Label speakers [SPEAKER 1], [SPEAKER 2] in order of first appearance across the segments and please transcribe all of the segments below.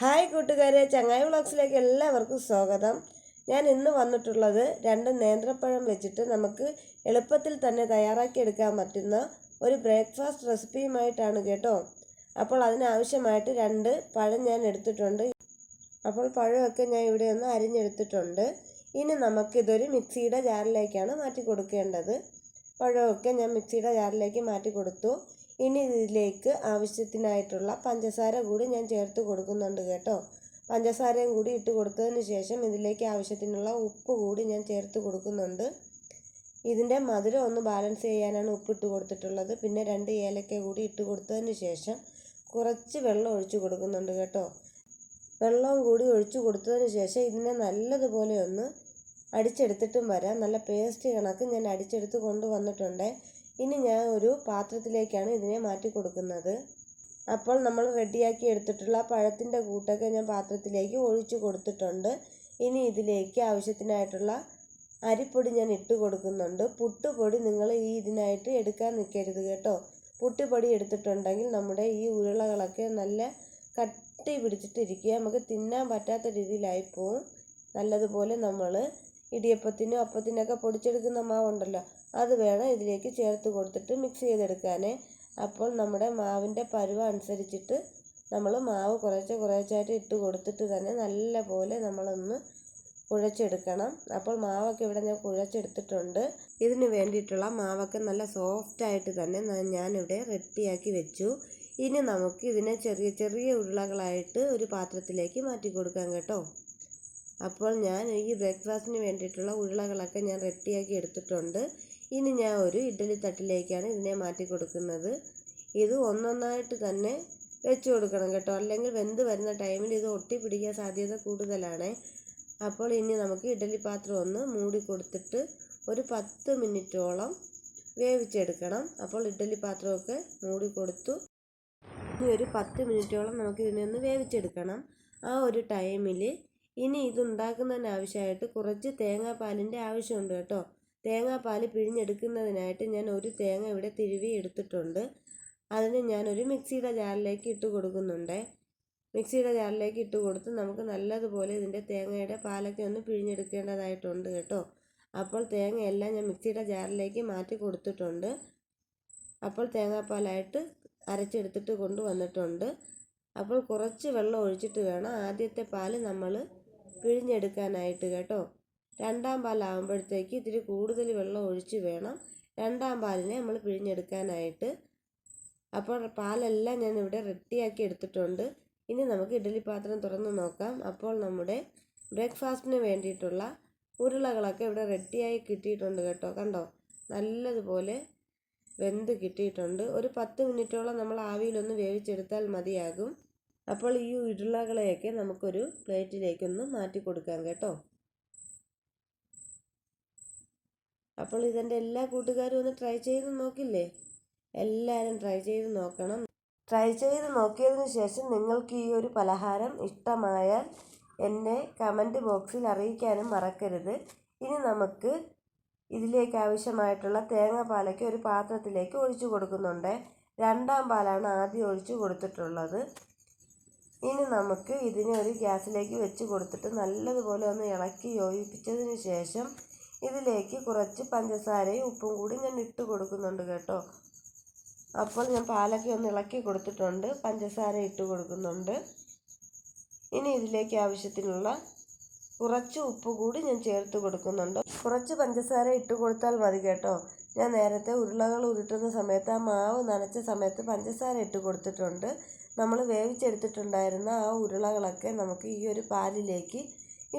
[SPEAKER 1] Hi കൂട്ടുകാരെ ചങ്ങായി വ്ളോഗ്സിലേക്ക് എല്ലാവർക്കും സ്വാഗതം. ഞാൻ ഇന്ന് വന്നിട്ടുള്ളത് രണ്ട് നേന്ത്രപ്പഴം വെച്ചിട്ട് നമുക്ക് എളുപ്പത്തിൽ തന്നെ തയ്യാറാക്കിയെടുക്കാൻ പറ്റുന്ന ഒരു ബ്രേക്ക്ഫാസ്റ്റ് റെസിപ്പിയുമായിട്ടാണ് കേട്ടോ. അപ്പോൾ അതിനാവശ്യമായിട്ട് രണ്ട് പഴം ഞാൻ എടുത്തിട്ടുണ്ട്. അപ്പോൾ പഴമൊക്കെ ഞാൻ ഇവിടെ ഒന്ന് അരിഞ്ഞെടുത്തിട്ടുണ്ട്. ഇനി നമുക്കിതൊരു മിക്സിയുടെ ജാറിലേക്കാണ് മാറ്റി കൊടുക്കേണ്ടത്. പഴമൊക്കെ ഞാൻ മിക്സിയുടെ ജാറിലേക്ക് മാറ്റി കൊടുത്തു. ഇനി ഇതിലേക്ക് ആവശ്യത്തിനായിട്ടുള്ള പഞ്ചസാര കൂടി ഞാൻ ചേർത്ത് കൊടുക്കുന്നുണ്ട് കേട്ടോ. പഞ്ചസാരയും കൂടി ഇട്ട് കൊടുത്തതിന് ശേഷം ഇതിലേക്ക് ആവശ്യത്തിനുള്ള ഉപ്പ് കൂടി ഞാൻ ചേർത്ത് കൊടുക്കുന്നുണ്ട്. ഇതിന്റെ മധുരം ഒന്ന് ബാലൻസ് ചെയ്യാനാണ് ഉപ്പ് ഇട്ട് കൊടുത്തിട്ടുള്ളത്. പിന്നെ രണ്ട് ഏലക്ക കൂടി ഇട്ട് കൊടുത്തതിന് ശേഷം കുറച്ച് വെള്ളം ഒഴിച്ചു കൊടുക്കുന്നുണ്ട് കേട്ടോ. വെള്ളവും കൂടി ഒഴിച്ചു കൊടുത്തതിന് ശേഷം ഇതിനെ നല്ലതുപോലെ ഒന്ന് അടിച്ചെടുത്തിട്ടും വരാം. നല്ല പേസ്റ്റ് കണക്ക് ഞാൻ അടിച്ചെടുത്ത് കൊണ്ടുവന്നിട്ടുണ്ട്. ഇനി ഞാൻ ഒരു പാത്രത്തിലേക്കാണ് ഇതിനെ മാറ്റി കൊടുക്കുന്നത്. അപ്പോൾ നമ്മൾ റെഡിയാക്കി എടുത്തിട്ടുള്ള പഴത്തിന്റെ കൂട്ടൊക്കെ ഞാൻ പാത്രത്തിലേക്ക് ഒഴിച്ചു കൊടുത്തിട്ടുണ്ട്. ഇനി ഇതിലേക്ക് ആവശ്യത്തിനായിട്ടുള്ള അരിപ്പൊടി ഞാൻ ഇട്ട് കൊടുക്കുന്നുണ്ട്. പുട്ടുപൊടി നിങ്ങൾ ഈ ഇതിനായിട്ട് എടുക്കാൻ നിൽക്കരുത് കേട്ടോ. പുട്ടുപൊടി എടുത്തിട്ടുണ്ടെങ്കിൽ നമ്മുടെ ഈ ഉരുളകളൊക്കെ നല്ല കട്ടി പിടിച്ചിട്ടിരിക്കുക. നമുക്ക് തിന്നാൻ പറ്റാത്ത രീതിയിലായി പോവും. നല്ലതുപോലെ നമ്മൾ ഇടിയപ്പത്തിനും അപ്പത്തിനൊക്കെ പൊടിച്ചെടുക്കുന്ന മാവുണ്ടല്ലോ. അത് വേണം ഇതിലേക്ക് ചേർത്ത് കൊടുത്തിട്ട് മിക്സ് ചെയ്തെടുക്കാൻ അപ്പോൾ നമ്മുടെ മാവിന്റെ പരുവ അനുസരിച്ചിട്ട് നമ്മൾ മാവ് കുറേശ്ശെ കുറേശ്ശായിട്ട് ഇട്ട് കൊടുത്തിട്ട് തന്നെ നല്ല പോലെ നമ്മളൊന്ന് കുഴച്ചെടുക്കണം. അപ്പോൾ മാവൊക്കെ ഇവിടെ ഞാൻ കുഴച്ചെടുത്തിട്ടുണ്ട്. ഇതിന് വേണ്ടിയിട്ടുള്ള മാവൊക്കെ നല്ല സോഫ്റ്റായിട്ട് തന്നെ ഞാനിവിടെ റെഡിയാക്കി വെച്ചു. ഇനി നമുക്ക് ഇതിനെ ചെറിയ ചെറിയ ഉരുളകളായിട്ട് ഒരു പാത്രത്തിലേക്ക് മാറ്റി കൊടുക്കാം കേട്ടോ. അപ്പോൾ ഞാൻ ഈ ബ്രേക്ക്ഫാസ്റ്റിന് വേണ്ടിയിട്ടുള്ള ഉരുളകളൊക്കെ ഞാൻ റെഡിയാക്കി എടുത്തിട്ടുണ്ട്. ഇനി ഞാൻ ഒരു ഇഡ്ഡലി തട്ടിലേക്കാണ് ഇതിനെ മാറ്റി കൊടുക്കുന്നത്. ഇത് ഒന്നൊന്നായിട്ട് തന്നെ വെച്ച് കൊടുക്കണം കേട്ടോ. അല്ലെങ്കിൽ വെന്ത് വരുന്ന ടൈമിൽ ഇത് ഒട്ടി പിടിക്കാൻ സാധ്യത കൂടുതലാണ്. അപ്പോൾ ഇനി നമുക്ക് ഇഡ്ഡലി പാത്രം ഒന്ന് മൂടി കൊടുത്തിട്ട് ഒരു പത്ത് മിനിറ്റോളം വേവിച്ചെടുക്കണം. അപ്പോൾ ഇഡ്ഡലി പാത്രമൊക്കെ മൂടി കൊടുത്തു. ഇനി ഒരു പത്ത് മിനിറ്റോളം നമുക്ക് ഇതിനെ ഒന്ന് വേവിച്ചെടുക്കണം. ആ ഒരു ടൈമിൽ ഇനി ഇതുണ്ടാക്കുന്നതിന് ആവശ്യമായിട്ട് കുറച്ച് തേങ്ങാപ്പാലിന്റെ ആവശ്യമുണ്ട് കേട്ടോ. തേങ്ങാപ്പാൽ പിഴിഞ്ഞെടുക്കുന്നതിനായിട്ട് ഞാൻ ഒരു തേങ്ങ ഇവിടെ തിരുവി എടുത്തിട്ടുണ്ട്. അതിന് ഞാനൊരു മിക്സിയുടെ ജാറിലേക്ക് ഇട്ട് കൊടുക്കുന്നുണ്ട്. മിക്സിയുടെ ജാറിലേക്ക് ഇട്ട് കൊടുത്ത് നമുക്ക് നല്ലതുപോലെ ഇതിന്റെ തേങ്ങയുടെ പാലൊക്കെ ഒന്ന് പിഴിഞ്ഞെടുക്കേണ്ടതായിട്ടുണ്ട് കേട്ടോ. അപ്പോൾ തേങ്ങയെല്ലാം ഞാൻ മിക്സിയുടെ ജാറിലേക്ക് മാറ്റി കൊടുത്തിട്ടുണ്ട്. അപ്പോൾ തേങ്ങാപ്പാലായിട്ട് അരച്ചെടുത്തിട്ട് കൊണ്ടുവന്നിട്ടുണ്ട്. അപ്പോൾ കുറച്ച് വെള്ളം ഒഴിച്ചിട്ട് വേണം ആദ്യത്തെ പാൽ നമ്മൾ പിഴിഞ്ഞെടുക്കാനായിട്ട് കേട്ടോ. രണ്ടാം പാലാകുമ്പോഴത്തേക്ക് ഇത്തിരി കൂടുതൽ വെള്ളം ഒഴിച്ച് വേണം. രണ്ടാം പാലിനെ നമ്മൾ പിഴിഞ്ഞെടുക്കാനായിട്ട്. അപ്പോൾ പാലെല്ലാം ഞാൻ ഇവിടെ റെഡിയാക്കി എടുത്തിട്ടുണ്ട്. ഇനി നമുക്ക് ഇഡ്ഡലി പാത്രം തുറന്ന് നോക്കാം. അപ്പോൾ നമ്മുടെ ബ്രേക്ക്ഫാസ്റ്റിന് വേണ്ടിയിട്ടുള്ള ഉരുളകളൊക്കെ ഇവിടെ റെഡിയായി കിട്ടിയിട്ടുണ്ട് കേട്ടോ. കണ്ടോ? നല്ലതുപോലെ വെന്ത് കിട്ടിയിട്ടുണ്ട്. ഒരു പത്ത് മിനിറ്റോളം നമ്മൾ ആവിയിലൊന്ന് വേവിച്ചെടുത്താൽ മതിയാകും. അപ്പോൾ ഈ ഉരുളകളെയൊക്കെ നമുക്കൊരു പ്ലേറ്റിലേക്കൊന്ന് മാറ്റി കൊടുക്കാം കേട്ടോ. അപ്പോൾ ഇതെന്റെ എല്ലാ കൂട്ടുകാരും ഒന്ന് ട്രൈ ചെയ്ത് നോക്കില്ലേ? എല്ലാവരും ട്രൈ ചെയ്ത് നോക്കണം. ട്രൈ ചെയ്ത് നോക്കിയതിന് ശേഷം നിങ്ങൾക്ക് ഈ ഒരു പലഹാരം ഇഷ്ടമായാൽ എന്നെ കമന്റ് ബോക്സിൽ അറിയിക്കാനും മറക്കരുത്. ഇനി നമുക്ക് ഇതിലേക്ക് ആവശ്യമായിട്ടുള്ള തേങ്ങാപ്പാലൊക്കെ ഒരു പാത്രത്തിലേക്ക് ഒഴിച്ചു കൊടുക്കുന്നുണ്ട്. രണ്ടാം പാലാണ് ആദ്യം ഒഴിച്ചു കൊടുത്തിട്ടുള്ളത്. ഇനി നമുക്ക് ഇതിനെ ഒരു ഗ്യാസിലേക്ക് വെച്ച് കൊടുത്തിട്ട് നല്ലതുപോലെ ഒന്ന് ഇളക്കി യോജിപ്പിച്ചതിന് ശേഷം ഇതിലേക്ക് കുറച്ച് പഞ്ചസാരയും ഉപ്പും കൂടി ഞാൻ ഇട്ട് കൊടുക്കുന്നുണ്ട് കേട്ടോ. അപ്പോൾ ഞാൻ പാലൊക്കെ ഒന്ന് ഇളക്കി കൊടുത്തിട്ടുണ്ട്. പഞ്ചസാര ഇട്ട് കൊടുക്കുന്നുണ്ട്. ഇനി ഇതിലേക്ക് ആവശ്യത്തിനുള്ള കുറച്ച് ഉപ്പ് കൂടി ഞാൻ ചേർത്ത് കൊടുക്കുന്നുണ്ട്. കുറച്ച് പഞ്ചസാര ഇട്ട് കൊടുത്താൽ മതി കേട്ടോ. ഞാൻ നേരത്തെ ഉരുളകൾ ഉരുട്ടുന്ന സമയത്ത് ആ മാവ് നനച്ച സമയത്ത് പഞ്ചസാര ഇട്ട് കൊടുത്തിട്ടുണ്ട്. നമ്മൾ വേവിച്ചെടുത്തിട്ടുണ്ടായിരുന്ന ആ ഉരുളകളൊക്കെ നമുക്ക് ഈ ഒരു പാലിലേക്ക്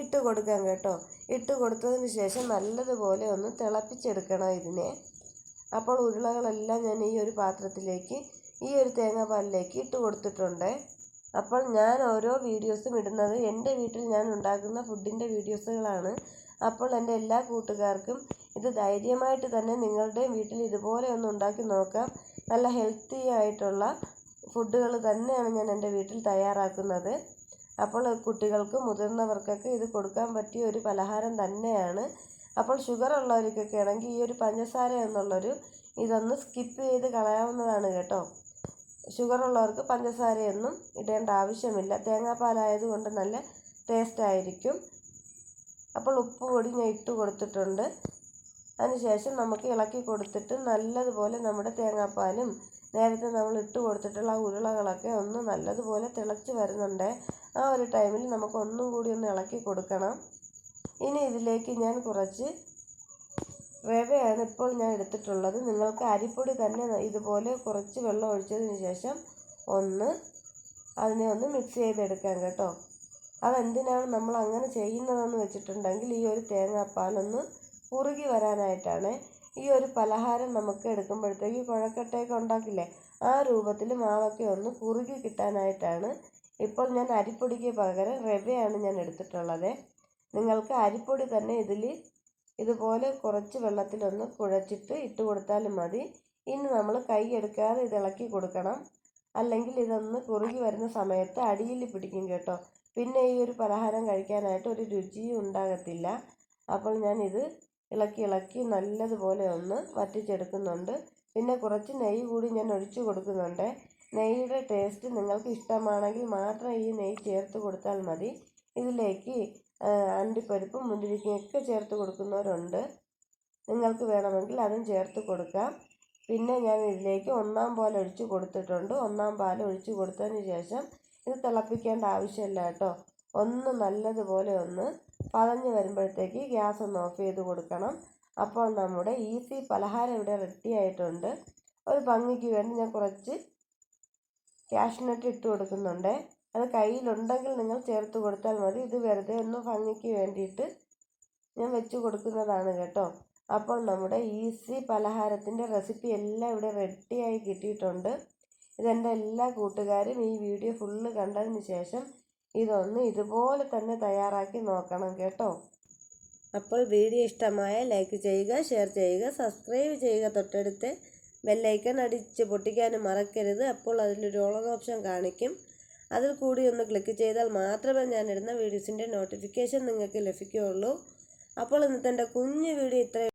[SPEAKER 1] ഇട്ട് കൊടുക്കാം കേട്ടോ. ഇട്ട് കൊടുത്തതിന് ശേഷം നല്ലതുപോലെ ഒന്ന് തിളപ്പിച്ചെടുക്കണം ഇതിനെ. അപ്പോൾ ഉരുളകളെല്ലാം ഞാൻ ഈ ഒരു പാത്രത്തിലേക്ക് ഈ ഒരു തേങ്ങാപ്പാലിലേക്ക് ഇട്ട് കൊടുത്തിട്ടുണ്ട്. അപ്പോൾ ഞാൻ ഓരോ വീഡിയോസും ഇടുന്നത് എന്റെ വീട്ടിൽ ഞാൻ ഉണ്ടാക്കുന്ന ഫുഡിന്റെ വീഡിയോസുകളാണ്. അപ്പോൾ എന്റെ എല്ലാ കൂട്ടുകാർക്കും ഇത് ധൈര്യമായിട്ട് തന്നെ നിങ്ങളുടെയും വീട്ടിൽ ഇതുപോലെ ഒന്ന് ഉണ്ടാക്കി നോക്കാം. നല്ല ഹെൽത്തി ആയിട്ടുള്ള ഫുഡുകൾ തന്നെയാണ് ഞാൻ എന്റെ വീട്ടിൽ തയ്യാറാക്കുന്നത്. അപ്പോൾ കുട്ടികൾക്ക് മുതിർന്നവർക്കൊക്കെ ഇത് കൊടുക്കാൻ പറ്റിയ ഒരു പലഹാരം തന്നെയാണ്. അപ്പോൾ ഷുഗർ ഉള്ളവർക്കൊക്കെ ആണെങ്കിൽ ഈ ഒരു പഞ്ചസാര എന്നുള്ളൊരു ഇതൊന്ന് സ്കിപ്പ് ചെയ്ത് കളയാവുന്നതാണ് കേട്ടോ. ഷുഗർ ഉള്ളവർക്ക് പഞ്ചസാരയൊന്നും ഇടേണ്ട ആവശ്യമില്ല. തേങ്ങാപ്പാലായതുകൊണ്ട് നല്ല ടേസ്റ്റ് ആയിരിക്കും. അപ്പോൾ ഉപ്പ് പൊടി ഞാൻ ഇട്ട് കൊടുത്തിട്ടുണ്ട്. അതിനുശേഷം നമുക്ക് ഇളക്കി കൊടുത്തിട്ട് നല്ലതുപോലെ നമ്മുടെ തേങ്ങാപ്പാലും നേരത്തെ നമ്മൾ ഇട്ട് കൊടുത്തിട്ടുള്ള ഉരുളകളൊക്കെ ഒന്ന് നല്ലതുപോലെ തിളച്ച് വരുന്നുണ്ട്. ആ ഒരു ടൈമിൽ നമുക്ക് ഒന്നും കൂടി ഒന്ന് ഇളക്കി കൊടുക്കണം. ഇനി ഇതിലേക്ക് ഞാൻ കുറച്ച് റവയാണ് ഇപ്പോൾ ഞാൻ എടുത്തിട്ടുള്ളത്. നിങ്ങൾക്ക് അരിപ്പൊടി തന്നെ ഇതുപോലെ കുറച്ച് വെള്ളം ഒഴിച്ചതിന് ശേഷം ഒന്ന് അതിനെ ഒന്ന് മിക്സ് ചെയ്തെടുക്കാം കേട്ടോ. അതെന്തിനാണ് നമ്മൾ അങ്ങനെ ചെയ്യുന്നതെന്ന് വെച്ചിട്ടുണ്ടെങ്കിൽ ഈ ഒരു തേങ്ങാപ്പാലൊന്ന് കുറുകി വരാനായിട്ടാണ്. ഈ ഒരു പലഹാരം നമുക്ക് എടുക്കുമ്പോഴത്തേക്ക് കുഴക്കട്ടയൊക്കെ ഉണ്ടാക്കില്ലേ? ആ രൂപത്തിൽ മാവൊക്കെ ഒന്ന് കുറുകി കിട്ടാനായിട്ടാണ് ഇപ്പോൾ ഞാൻ അരിപ്പൊടിക്ക് പകരം റവയാണ് ഞാൻ എടുത്തിട്ടുള്ളത്. നിങ്ങൾക്ക് അരിപ്പൊടി തന്നെ ഇതിൽ ഇതുപോലെ കുറച്ച് വെള്ളത്തിലൊന്ന് കുഴച്ചിട്ട് ഇട്ട് കൊടുത്താലും മതി. ഇനി നമ്മൾ കൈ എടുക്കാതെ ഇത് ഇളക്കി കൊടുക്കണം. അല്ലെങ്കിൽ ഇതൊന്ന് കുറുകി വരുന്ന സമയത്ത് അടിയിൽ പിടിക്കും കേട്ടോ. പിന്നെ ഈ ഒരു പലഹാരം കഴിക്കാനായിട്ട് ഒരു രുചിയും ഉണ്ടാകത്തില്ല. അപ്പോൾ ഞാനിത് ഇളക്കി ഇളക്കി നല്ലതുപോലെ ഒന്ന് വറ്റിച്ചെടുക്കുന്നുണ്ട്. പിന്നെ കുറച്ച് നെയ്യ് കൂടി ഞാൻ ഒഴിച്ചു കൊടുക്കുന്നുണ്ട്. നെയ്യുടെ ടേസ്റ്റ് നിങ്ങൾക്ക് ഇഷ്ടമാണെങ്കിൽ മാത്രം ഈ നെയ്യ് ചേർത്ത് കൊടുത്താൽ മതി. ഇതിലേക്ക് അണ്ടിപ്പരിപ്പും മുന്തിരിക്കയൊക്കെ ചേർത്ത് കൊടുക്കുന്നവരുണ്ട്. നിങ്ങൾക്ക് വേണമെങ്കിൽ അതും ചേർത്ത് കൊടുക്കാം. പിന്നെ ഞാൻ ഇതിലേക്ക് ഒന്നാം പാൽ ഒഴിച്ച് കൊടുത്തിട്ടുണ്ട്. ഒന്നാം പാൽ ഒഴിച്ച് കൊടുത്തതിന് ശേഷം ഇത് തിളപ്പിക്കേണ്ട ആവശ്യമില്ല കേട്ടോ. ഒന്ന് നല്ലതുപോലെ ഒന്ന് പതഞ്ഞ് വരുമ്പോഴത്തേക്ക് ഗ്യാസ് ഒന്ന് ഓഫ് ചെയ്ത് കൊടുക്കണം. അപ്പോൾ നമ്മുടെ ഈസി പലഹാരം ഇവിടെ റെഡി ആയിട്ടുണ്ട്. ഒരു ഭംഗിക്ക് വേണ്ടി ഞാൻ കുറച്ച് ക്യാഷ്നട്ട് ഇട്ട് കൊടുക്കുന്നുണ്ട്. അത് കയ്യിലുണ്ടെങ്കിൽ നിങ്ങൾ ചേർത്ത് കൊടുത്താൽ മതി. ഇത് വെറുതെ ഒന്ന് ഭംഗിക്ക് വേണ്ടിയിട്ട് ഞാൻ വെച്ച് കൊടുക്കുന്നതാണ് കേട്ടോ. അപ്പോൾ നമ്മുടെ ഈസി പലഹാരത്തിന്റെ റെസിപ്പി എല്ലാം ഇവിടെ റെഡിയായി കിട്ടിയിട്ടുണ്ട്. ഇതെന്റെ എല്ലാ കൂട്ടുകാരും ഈ വീഡിയോ ഫുള്ള് കണ്ടതിന് ശേഷം ഇതൊന്ന് ഇതുപോലെ തന്നെ തയ്യാറാക്കി നോക്കണം കേട്ടോ. അപ്പോൾ വീഡിയോ ഇഷ്ടമായ ലൈക്ക് ചെയ്യുക ഷെയർ ചെയ്യുക സബ്സ്ക്രൈബ് ചെയ്യുക. തൊട്ടടുത്ത് ബെല്ലൈക്കൺ അടിച്ച് പൊട്ടിക്കാനും മറക്കരുത്. അപ്പോൾ അതിലൊരു ഓൾ ഓപ്ഷൻ കാണിക്കും. അതിൽ കൂടി ഒന്ന് ക്ലിക്ക് ചെയ്താൽ മാത്രമേ ഞാൻ ഇടുന്ന വീഡിയോസിന്റെ നോട്ടിഫിക്കേഷൻ നിങ്ങൾക്ക് ലഭിക്കുകയുള്ളൂ. അപ്പോൾ ഇന്നത്തെ എന്റെ കുഞ്ഞു വീഡിയോ ഇത്ര